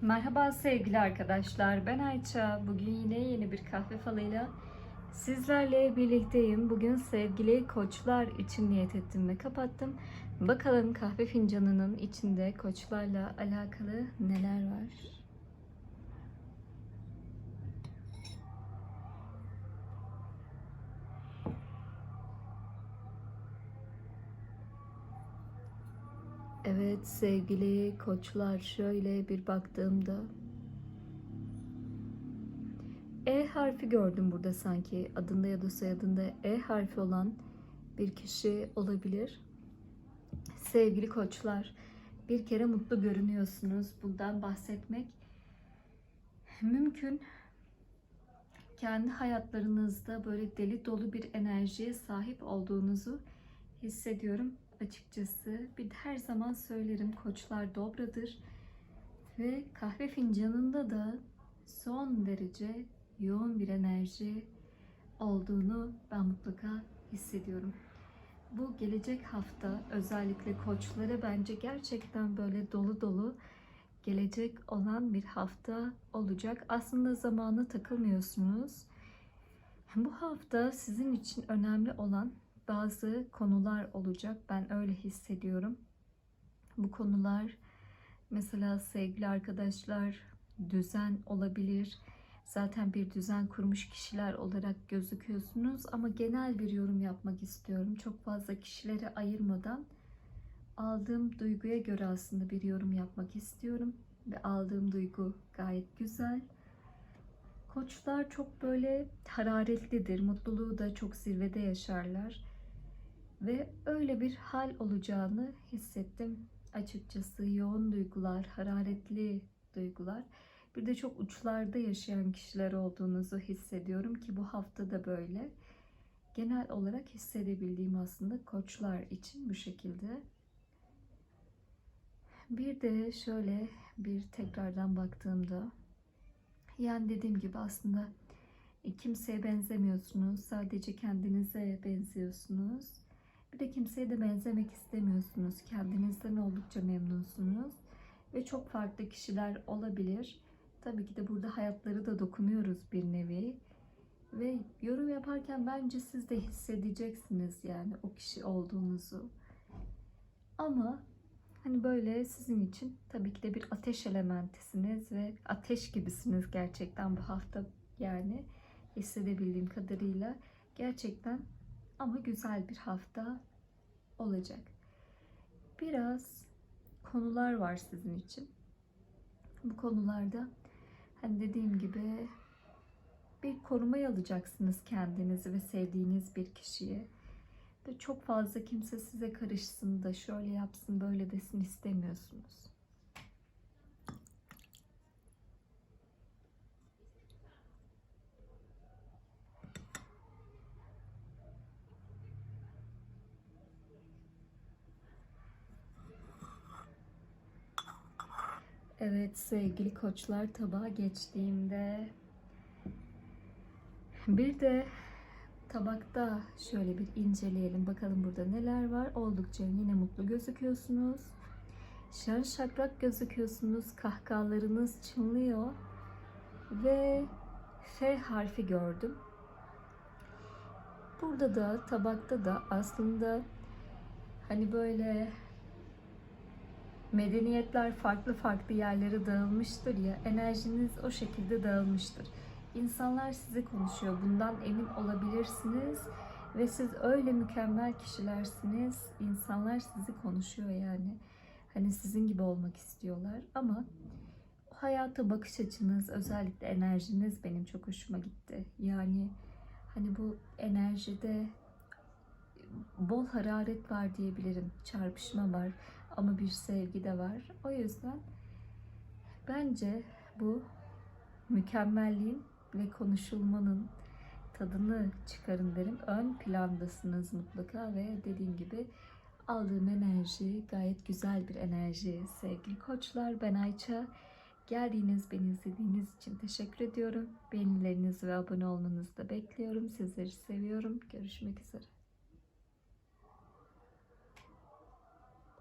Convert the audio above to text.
Merhaba sevgili arkadaşlar. Ben Ayça. Bugün yine yeni bir kahve falıyla sizlerle birlikteyim. Bugün sevgili koçlar için niyet ettim ve kapattım. Bakalım kahve fincanının içinde koçlarla alakalı neler var? Evet sevgili koçlar şöyle bir baktığımda E harfi gördüm burada sanki adında ya da soyadında E harfi olan bir kişi olabilir. Sevgili koçlar bir kere mutlu görünüyorsunuz. Bundan bahsetmek mümkün. Kendi hayatlarınızda böyle deli dolu bir enerjiye sahip olduğunuzu hissediyorum açıkçası. Bir de her zaman söylerim koçlar dobradır. Ve kahve fincanında da son derece yoğun bir enerji olduğunu ben mutlaka hissediyorum. Bu gelecek hafta özellikle koçlara bence gerçekten böyle dolu dolu gelecek olan bir hafta olacak. Aslında zamana takılmıyorsunuz. Bu hafta sizin için önemli olan bazı konular olacak. Ben öyle hissediyorum. Bu konular mesela sevgili arkadaşlar düzen olabilir. Zaten bir düzen kurmuş kişiler olarak gözüküyorsunuz ama genel bir yorum yapmak istiyorum. Çok fazla kişilere ayırmadan aldığım duyguya göre aslında bir yorum yapmak istiyorum ve aldığım duygu gayet güzel. Koçlar çok böyle hararetlidir. Mutluluğu da çok zirvede yaşarlar. Ve öyle bir hal olacağını hissettim. Açıkçası yoğun duygular, hararetli duygular. Bir de çok uçlarda yaşayan kişiler olduğunuzu hissediyorum ki bu hafta da böyle. Genel olarak hissedebildiğim aslında koçlar için bu şekilde. Bir de şöyle bir tekrardan baktığımda yani dediğim gibi aslında kimseye benzemiyorsunuz. Sadece kendinize benziyorsunuz. Bir de kimseye de benzemek istemiyorsunuz. Kendinizden oldukça memnunsunuz. Ve çok farklı kişiler olabilir. Tabii ki de burada hayatları da dokunuyoruz bir nevi. Ve yorum yaparken bence siz de hissedeceksiniz yani o kişi olduğunuzu. Ama hani böyle sizin için tabii ki de bir ateş elementisiniz ve ateş gibisiniz gerçekten bu hafta yani hissedebildiğim kadarıyla gerçekten ama güzel bir hafta olacak. Biraz konular var sizin için. Bu konularda hani dediğim gibi bir korumaya alacaksınız kendinizi ve sevdiğiniz bir kişiyi. Ve çok fazla kimse size karışsın da şöyle yapsın böyle desin istemiyorsunuz. Evet sevgili koçlar tabağa geçtiğimde bir de tabakta şöyle bir inceleyelim bakalım burada neler var. Oldukça yine mutlu gözüküyorsunuz. Şen şakrak gözüküyorsunuz. Kahkahalarınız çınlıyor. Ve F harfi gördüm. Burada da tabakta da aslında hani böyle medeniyetler farklı farklı yerlere dağılmıştır ya enerjiniz o şekilde dağılmıştır. İnsanlar sizi konuşuyor. Bundan emin olabilirsiniz ve siz öyle mükemmel kişilersiniz. İnsanlar sizi konuşuyor yani. Hani sizin gibi olmak istiyorlar ama hayata bakış açınız, özellikle enerjiniz benim çok hoşuma gitti. Yani hani bu enerjide bol hararet var diyebilirim. Çarpışma var ama bir sevgi de var. O yüzden bence bu mükemmelliğin ve konuşulmanın tadını çıkarın derim. Ön plandasınız mutlaka ve dediğim gibi aldığım enerji gayet güzel bir enerji sevgili koçlar. Ben Ayça. Geldiğiniz, beni izlediğiniz için teşekkür ediyorum. Beğenilerinizi ve abone olmanızı da bekliyorum. Sizleri seviyorum. Görüşmek üzere.